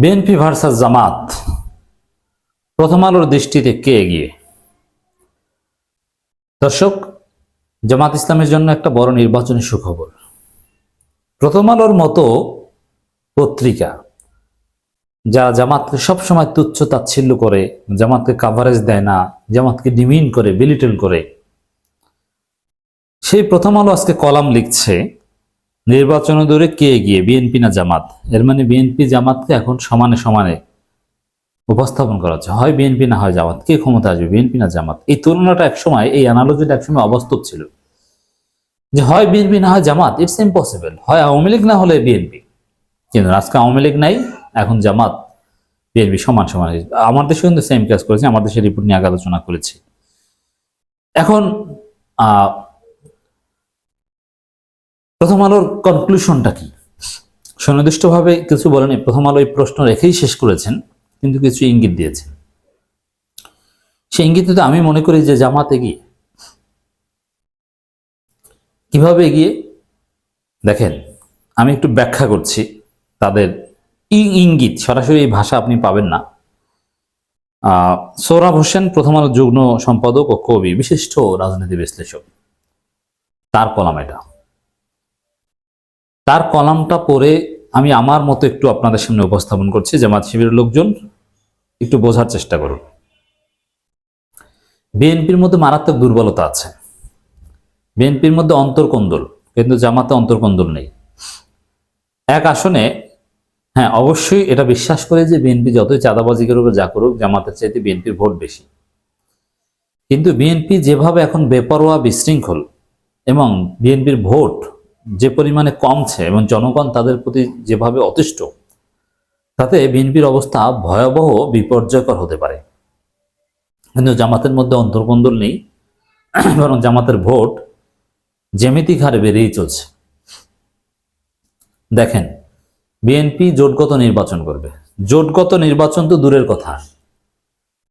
BNP versus জামাত, প্রথম আলোর দৃষ্টিতে কে এগিয়ে? দর্শক, জামাত ইসলামের জন্য একটা বড় নির্বাচনী সুখবর। প্রথম আলোর মতো পত্রিকা যারা জামাতকে সবসময় তুচ্ছ তাচ্ছিল্য করে, জামাতকে কাভারেজ দেয় না, জামাতকে ডিমিন করে বিলিটেল করে। সেই প্রথম আলো আজকে কলাম লিখছে নির্বাচনে দূরে কে এগিয়ে? বিএনপি না জামাত? এর মানে বিএনপি জামাতকে এখন সমানে সমানে উপস্থাপন করা হচ্ছে। হয় বিএনপি না হয় জামাত? কে ক্ষমতা আসবে, বিএনপি না জামাত? এই তুলনাটা একসময়, এই অ্যানালজিটা একসময় অবাস্তব ছিল। যে হয় বিএনপি না হয় জামাত ইটস ইম্পসিবল হয় আওয়ামী লীগ না হলে বিএনপি। কিন্তু আজকে আওয়ামী লীগ নাই, এখন জামাত, বিএনপি সমান সমান আমার দেশে কিন্তু সেম কাজ করেছে, আমার দেশের রিপোর্ট নিয়ে আলোচনা করেছি। এখন প্রথম আলোর কনক্লুশনটা কি? সুনির্দিষ্টভাবে কিছু বলেনি। প্রথম আলো এই প্রশ্ন রেখেই শেষ করেছেন, কিন্তু কিছু ইঙ্গিত দিয়েছেন। সেই ইঙ্গিতে তো আমি মনে করি যে জামাতে এগিয়ে। কীভাবে এগিয়ে? দেখেন, আমি একটু ব্যাখ্যা করছি তাদের ইঙ্গিত, সরাসরি এই ভাষা আপনি পাবেন না। সোহরাব হোসেন প্রথম আলো যুগ্ম সম্পাদক ও কবি, বিশিষ্ট রাজনীতি বিশ্লেষক। তার কলাম এটা। তার কলামটা পড়ে আমি আমার মতো একটু আপনাদের সামনে উপস্থাপন করছি, জামাত শিবিরের লোকজন, একটু বোঝার চেষ্টা করুন। বিএনপির মধ্যে মারাত্মক দুর্বলতা আছে। বিএনপির মধ্যে অন্তর্কন্দল, কিন্তু জামাতে অন্তর্কন্দল নেই। এক আসনে হ্যাঁ অবশ্যই এটা বিশ্বাস করে যে বিএনপি যতই চাঁদাবাজি করুক যা করুক, জামাতের চাইতে বিএনপির ভোট বেশি। কিন্তু বিএনপি যেভাবে এখন বেপরোয়া, বিশৃঙ্খল এবং বিএনপির ভোট যে পরিমাণে কমছে এবং জনগণ তাদের প্রতি যেভাবে অতিষ্ঠ, তাতে বিএনপির অবস্থা ভয়াবহ বিপর্যয়কর হতে পারে। কিন্তু জামাতের মধ্যে অন্তর্কন্দল নেই, বরং জামাতের ভোট জ্যামিতিক হারে বেড়েই চলছে। দেখেন, বিএনপি জোটগত নির্বাচন করবে। জোটগত নির্বাচন তো দূরের কথা।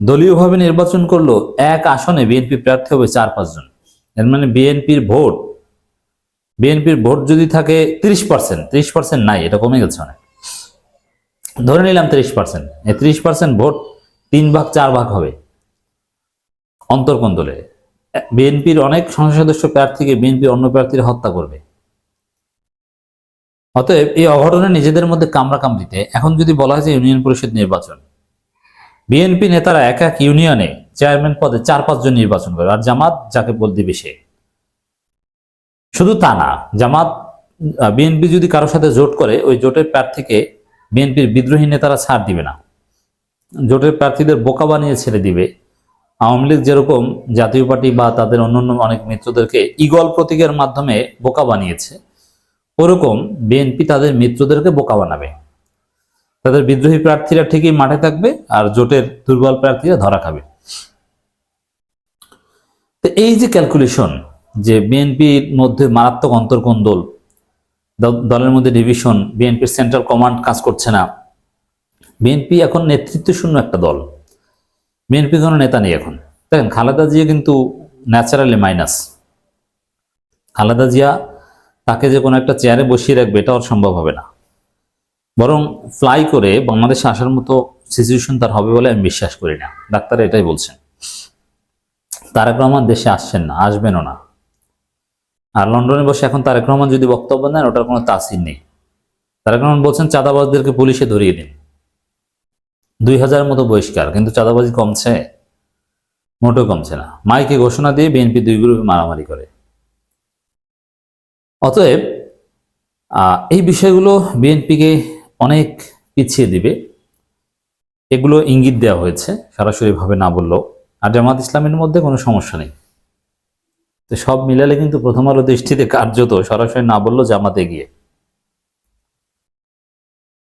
দলীয়ভাবে নির্বাচন করল এক আসনে বিএনপি প্রার্থী হবে চার পাঁচজন। এর মানে বিএনপির ভোট বিএনপির ভোট যদি থাকে তিরিশ পার্সেন্ট, ত্রিশ পার্সেন্ট নাই, এটা কমে গেছে অনেক। ধরে নিলাম তিরিশ পার্সেন্ট, এই ত্রিশ পার্সেন্ট ভোট তিন ভাগ, চার ভাগ হবে অন্তর্কন্দলে। বিএনপির অনেক সংসদ সদস্য প্রার্থীকে বিএনপি অন্য প্রার্থীরা হত্যা করবে। অতএব এই অঘটনে নিজেদের মধ্যে কামড়াকামড়িতে এখন যদি বলা হয় যে ইউনিয়ন পরিষদ নির্বাচন, বিএনপি নেতারা এক এক ইউনিয়নে চেয়ারম্যান পদে চার পাঁচজন নির্বাচন করে, আর জামাত যাকে বল দিবে সে। শুধু তা না, জামাত বিএনপি যদি কারোর সাথে জোট করে, ওই জোটের প্রার্থীকে বিএনপির বিদ্রোহী নেতারা ছাড় দিবে না। জোটের প্রার্থীদের বোকা বানিয়ে ছেড়ে দিবে। আওয়ামী লীগ যেরকম জাতীয় পার্টি বা তাদের অন্যান্য অনেক মিত্রদেরকে ইগল প্রতীকের মাধ্যমে বোকা বানিয়েছে, ওরকম বিএনপি তাদের মিত্রদেরকে বোকা বানাবে। তাদের বিদ্রোহী প্রার্থীরা ঠিকই মাঠে থাকবে আর জোটের দুর্বল প্রার্থীরা ধরা খাবে। তো এই যে ক্যালকুলেশন যে বিএনপির মধ্যে মারাত্মক অন্তর্কন্দল দলের মধ্যে ডিভিশন বিএনপির সেন্ট্রাল কমান্ড কাজ করছে না। বিএনপি এখন নেতৃত্ব শূন্য একটা দল। বিএনপি কোনো নেতা নেই এখন। দেখেন, খালেদা জিয়া কিন্তু ন্যাচারালি মাইনাস খালেদা জিয়া তাকে যে কোনো একটা চেয়ারে বসিয়ে রাখবে এটা ওর সম্ভব হবে না। বরং ফ্লাই করে বাংলাদেশে আসার মতো সিচুয়েশন তার হবে বলে আমি বিশ্বাস করি না। ডাক্তার এটাই বলছেন। তারেক রহমান দেশে আসছেন না, আসবেনও না। আর লন্ডনে বসে এখন তারেক রহমান যদি বক্তব্য দেন ওটার কোনো তাসির নেই। তারেক রহমান বলছেন, চাঁদাবাজদেরকে পুলিশে ধরিয়ে দিন। দুই হাজার মতো বহিষ্কার, কিন্তু চাঁদাবাজি কমছে? মোটেও কমছে না। মাইকে ঘোষণা দিয়ে বিএনপি দুই গ্রুপে মারামারি করে। অতএব এই বিষয়গুলো বিএনপিকে অনেক পিছিয়ে দিবে। এগুলো ইঙ্গিত দেওয়া হয়েছে, সরাসরিভাবে না বললেও। আর জামাত ইসলামের মধ্যে কোনো সমস্যা নেই। তো সব মিলালে কিন্তু প্রথম আলো দৃষ্টিতে কার্যত সরাসরি না বললেও জামাতে গিয়ে।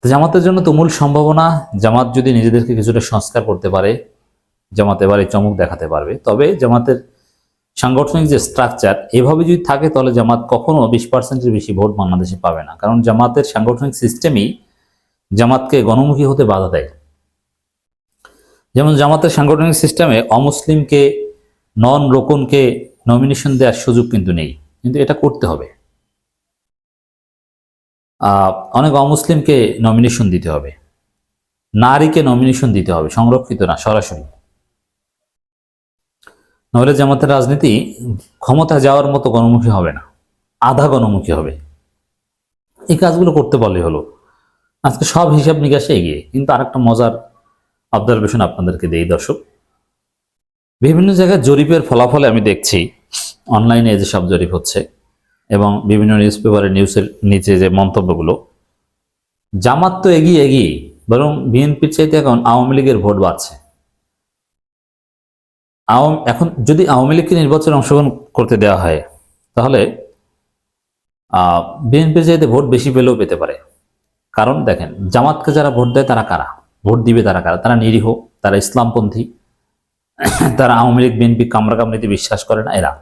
তো জামাতের জন্য তুমুল সম্ভাবনা, জামাত যদি নিজেদেরকে কিছুটা সংস্কার করতে পারে, জামাত এবারে চমক দেখাতে পারবে। তবে জামাতের সাংগঠনিক যে স্ট্রাকচার এভাবে যদি থাকে তাহলে জামাত কখনো বিশ পার্সেন্টের বেশি ভোট বাংলাদেশে পাবে না। কারণ জামাতের সাংগঠনিক সিস্টেমই জামাতকে গণমুখী হতে বাধা দেয়। যেমন জামাতের সাংগঠনিক সিস্টেমে অমুসলিমকে নন রোকনকে নমিনেশন দেওয়ার সুযোগ কিন্তু নেই, কিন্তু এটা করতে হবে। অনেক অমুসলিমকে নমিনেশন দিতে হবে। নারীকে নমিনেশন দিতে হবে, সংরক্ষিত না, সরাসরি। নইলে জামাতের রাজনীতি ক্ষমতা যাওয়ার মতো গণমুখী হবে না, আধা গণমুখী হবে। এই কাজগুলো করতে বলে হলো। আজকে সব হিসাব নিকাশে এগিয়ে, কিন্তু আরেকটা মজার অবজারভেশন আপনাদেরকে দেই দর্শক। বিভিন্ন জায়গায় জরিপের ফলাফলে আমি দেখছি অনলাইনে যে সব জরিপ হচ্ছে এবং বিভিন্ন নিউজ পেপারের নিউজের নিচে যে মন্তব্যগুলো, জামাত তো এগিয়ে এগিয়ে বরং বিএনপির চাইতে এখন আওয়ামী লীগের ভোট বাড়ছে। এখন যদি আওয়ামী লীগকে নির্বাচনে অংশগ্রহণ করতে দেওয়া হয়, তাহলে বিএনপির চাইতে ভোট বেশি পেলেও পেতে পারে। কারণ দেখেন, জামাতকে যারা ভোট দেয় তারা কারা? ভোট দিবে তারা কারা? তারা নিরীহ, তারা ইসলামপন্থী, তারা আওয়ামী লীগ, বিএনপি কামরা কামড়িতে বিশ্বাস করে না, এরা।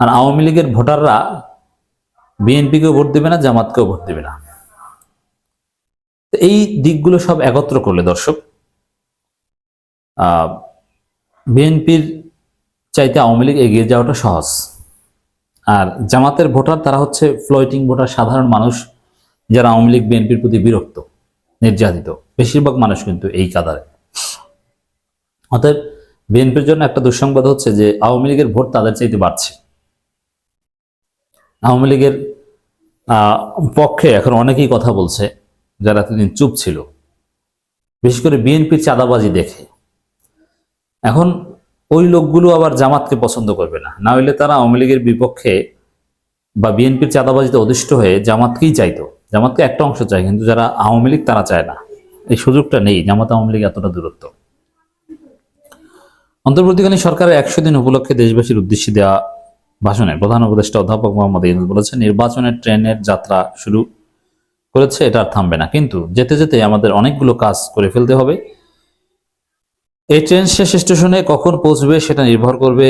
আর আওয়ামী লীগের ভোটাররা বিএনপিকেও ভোট দেবে না, জামাতকেও ভোট দেবে না। এই দিকগুলো সব একত্র করলে দর্শক বিএনপির চাইতে আওয়ামী লীগ এগিয়ে যাওয়াটা সহজ। আর জামাতের ভোটার তারা হচ্ছে ফ্লোটিং ভোটার, সাধারণ মানুষ যারা আওয়ামী লীগ, বিএনপির প্রতি বিরক্ত, নির্যাতিত। বেশিরভাগ মানুষ কিন্তু এই কাদারে। অতএব বিএনপির জন্য একটা দুঃসংবাদ হচ্ছে যে আওয়ামী লীগের ভোট তাদের চাইতে বাড়ছে। আওয়ামী লীগের পক্ষে এখন অনেকেই কথা বলছে যারা এতদিন চুপ ছিল। বিশেষ করে বিএনপির চাঁদাবাজি দেখে। এখন ওই লোকগুলো আবার জামাতকে পছন্দ করবে না। না হইলে তারা আওয়ামী লীগের বিপক্ষে বা বিএনপির চাঁদাবাজিতে অধিষ্ঠ হয়ে জামাতকেই চাইতো। জামাতকে একটা অংশ চায়, কিন্তু যারা আওয়ামী লীগ তারা চায় না। এই সুযোগটা নেই। জামাত আওয়ামী লীগ এতটা দূরত্ব। অন্তর্বর্তীকালীন সরকারের একশো দিন উপলক্ষে দেশবাসীর উদ্দেশ্যে দেওয়া ভাষণে প্রধান উপদেষ্টা অধ্যাপক মোহাম্মদ ইউনুস বলেছেন, নির্বাচনের ট্রেনের যাত্রা শুরু করেছে, এটা আর থামবে না। কিন্তু যেতে যেতে আমাদের অনেকগুলো কাজ করে ফেলতে হবে। এই ট্রেন শেষ স্টেশনে কখন পৌঁছবে সেটা নির্ভর করবে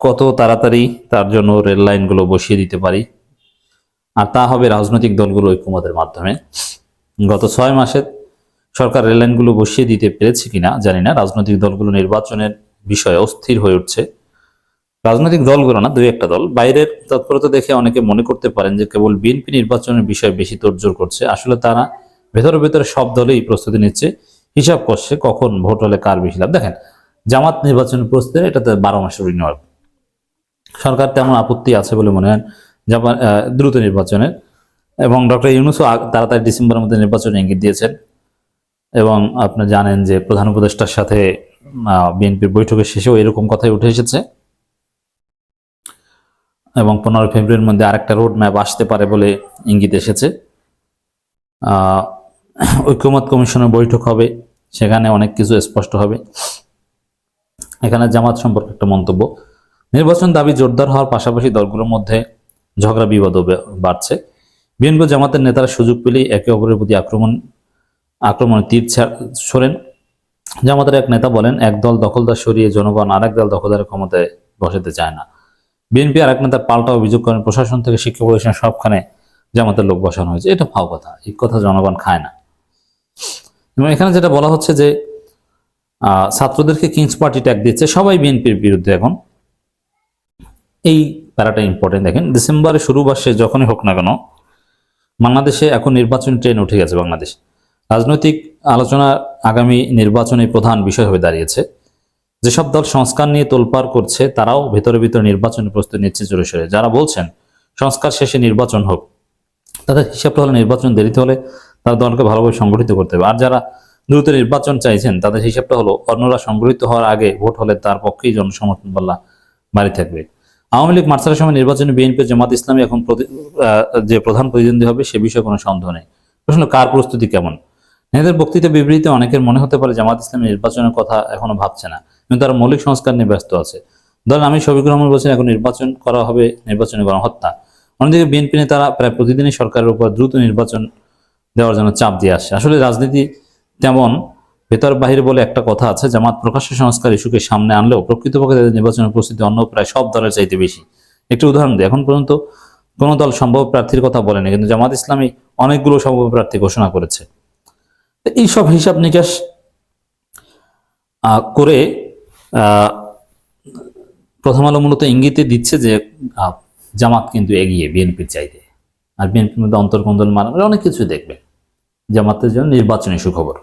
কত তাড়াতাড়ি তার জন্য রেল লাইনগুলো বসিয়ে দিতে পারি। আর তা হবে রাজনৈতিক দলগুলো ঐক্যমতের মাধ্যমে। গত ছয় মাসে সরকার রেল লাইনগুলো বসিয়ে দিতে পেরেছে কিনা জানি না। রাজনৈতিক দলগুলো নির্বাচনের বিষয়ে অস্থির হয়ে উঠছে। রাজনৈতিক দলগুলো না দুই একটা দল বাইরের তৎপরতা দেখে অনেকে মনে করতে পারেন যে কেবল বিএনপি নির্বাচনের বিষয়ে বেশি তোড়জোড় করছে। আসলে তারা ভেতরে ভেতরে সব দলেই প্রস্তুতি নিচ্ছে হিসাব করছে কখন ভোট হলে কার বেশি লাভ। দেখেন জামাত নির্বাচনের প্রস্তুতি এটাতে বারো মাসের রিনিউয়াল সরকার তেমন আপত্তি আছে বলে মনে হয় আহ, দ্রুত নির্বাচনের। এবং ডক্টর ইউনুসও তাড়াতাড়ি ডিসেম্বরের মধ্যে নির্বাচনে ইঙ্গিত দিয়েছেন। এবং আপনি জানেন যে প্রধান উপদেষ্টার সাথে বিএনপির বৈঠকের শেষেও এরকম কথাই উঠে এসেছে। এবং পনেরো ফেব্রুয়ারির মধ্যে আরেকটা রোড ম্যাপ আসতে পারে বলে ইঙ্গিত এসেছে। ঐক্যমত কমিশনের বৈঠক হবে, সেখানে অনেক কিছু স্পষ্ট হবে। এখানে জামাত সম্পর্কে একটা মন্তব্য, নির্বাচন দাবি জোরদার হওয়ার পাশাপাশি দলগুলোর মধ্যে ঝগড়া বিবাদও বে- বাড়ছে। বিএনপি জামাতের নেতারা সুযোগ পেলেই একে অপরের প্রতি আক্রমণ আক্রমণে তীর ছোড়েন। জামাতের এক নেতা বলেন এক দল দখলদার সরিয়ে জনগণ আরেক দল দখলদারের ক্ষমতায় বসাতে চায় না। বিএনপি আর এক নেতা পাল্টা অভিযোগ করেন, প্রশাসন থেকে শিক্ষা প্রতিষ্ঠান সবখানে জামাতের লোক বসানো হয়েছে। এটা ফাও কথা, এই কথা জনগণ খায় না। এবং এখানে যেটা বলা হচ্ছে যে ছাত্রদেরকে কিংস পার্টি ট্যাগ দিচ্ছে সবাই বিএনপির বিরুদ্ধে এখন। এই প্যারাটা ইম্পর্টেন্ট দেখেন ডিসেম্বরে শুরু বা যখনই হোক না কেন, বাংলাদেশে এখন নির্বাচন ট্রেন উঠে গেছে বাংলাদেশ। রাজনৈতিক আলোচনা আগামী নির্বাচনে প্রধান বিষয় হয়ে দাঁড়িয়েছে। যেসব দল সংস্কার নিয়ে তোলপাড় করছে, তারাও ভেতরে ভিতরে নির্বাচনের প্রস্তুতি নিচ্ছে জোরে যারা বলছেন, সংস্কার শেষে নির্বাচন হোক, তাদের হিসাবটা হলে নির্বাচন দেরিতে হলে তার দলকে ভালোভাবে সংগঠিত করতে হবে। আর যারা দ্রুত নির্বাচন চাইছেন, তাদের হিসাবটা হলো, অন্যরা সংগঠিত হওয়ার আগে ভোট হলে তার পক্ষেই জনসমর্থন পাল্লা বাড়ি থাকবে। আওয়ামী লীগ মার্চারের সময় নির্বাচনে বিএনপি জামাত ইসলামী এখন যে প্রধান প্রতিদ্বন্দ্বী হবে, সে বিষয়ে কোনো সন্দেহ নেই। প্রশ্ন, কার প্রস্তুতি কেমন? নেতাদের বক্তৃতা বিবৃতিতে অনেকের মনে হতে পারে জামাত ইসলামী নির্বাচনের কথা এখনও ভাবছে না। কিন্তু তারা মৌলিক সংস্কার নিয়ে ব্যস্ত আছে। দল আমি শফিকুর রহমান বলছেন, এখন নির্বাচন করা হবে, নির্বাচনে গণহত্যা। অন্যদিকে বিএনপি নেতারা প্রায় প্রতিদিনই সরকারের উপর দ্রুত নির্বাচন দেওয়ার জন্য চাপ দিয়ে আসে। আসলে রাজনীতি তেমন ভেতর বাহিরে বলে একটা কথা আছে, জামাত প্রকাশ্য সংস্কার ইস্যুকে সামনে আনলেও প্রকৃতপক্ষে তাদের নির্বাচনের প্রস্তুতি অন্য প্রায় সব দলের চাইতে বেশি। একটি উদাহরণ দিই, এখন পর্যন্ত কোনো দল সম্ভব প্রার্থীর কথা বলেনি, কিন্তু জামাত ইসলামী অনেকগুলো সম্ভব প্রার্থী ঘোষণা করেছে। এইসব হিসাব নিকাশ করে প্রথম আলো মূলত ইঙ্গিতে দিচ্ছে যে জামাত কিন্তু এগিয়ে বিএনপির চাইতে। আর বিএনপির মধ্যে অন্তর্কন্দল মানে অনেক কিছু দেখবে জামাতের জন্য নির্বাচনী সুখবর।